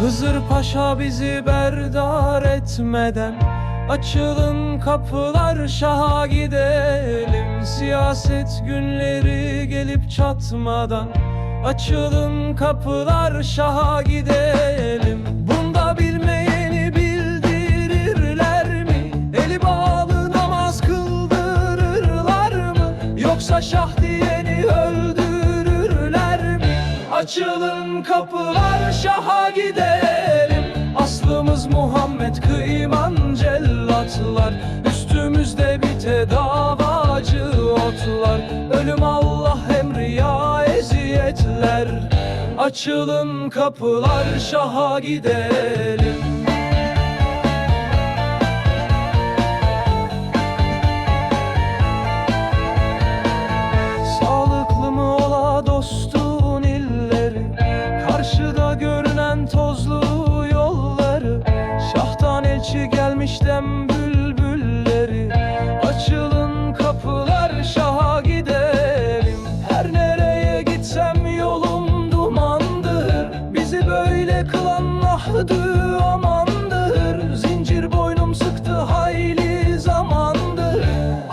Hızır Paşa bizi berdar etmeden Açılın kapılar şaha gidelim Siyaset günleri gelip çatmadan Açılın kapılar şaha gidelim Bunda bilmeyeni bildirirler mi? Eli bağlı namaz kıldırırlar mı? Yoksa şah Açılın kapılar şaha gidelim. Aslımız Muhammed kıyman cellatlar. Üstümüzde bite davacı otlar. Ölüm Allah emri ya eziyetler. Açılın kapılar şaha gidelim Elçi gelmiş bülbülleri. Açılın kapılar şaha gidelim. Her nereye gitsem yolum dumandır. Bizi böyle kılan ahdı amandır. Zincir boynum sıktı hayli zamandır.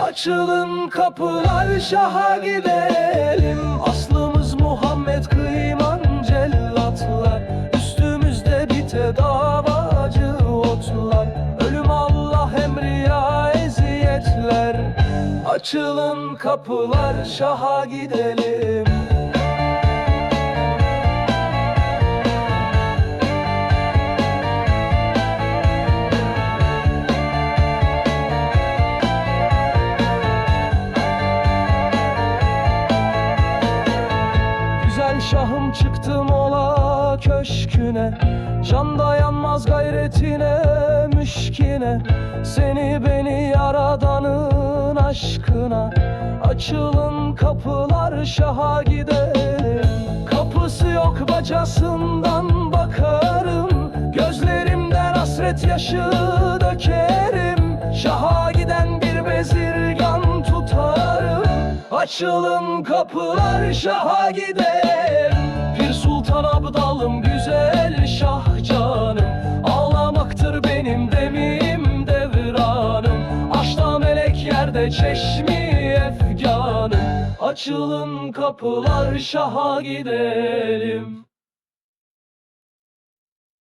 Açılın kapılar şaha gidelim. Aslımız Muhammed kıyman cellatlar. Üstümüzde bite davacı Açılın kapılar şaha gidelim. Güzel şahım çıktım ola köşküne Can dayanmaz gayretine müşkine. Seni beni yaradanın aşkına Açılın kapılar şaha gidelim Kapısı yok bacasından bakarım Gözlerimden hasret yaşı dökerim. Şaha giden bir bezirgan tutarım Açılın kapılar şaha gidelim Pir Sultan Abdalım çeşmi efganım Açılın kapılar şaha gidelim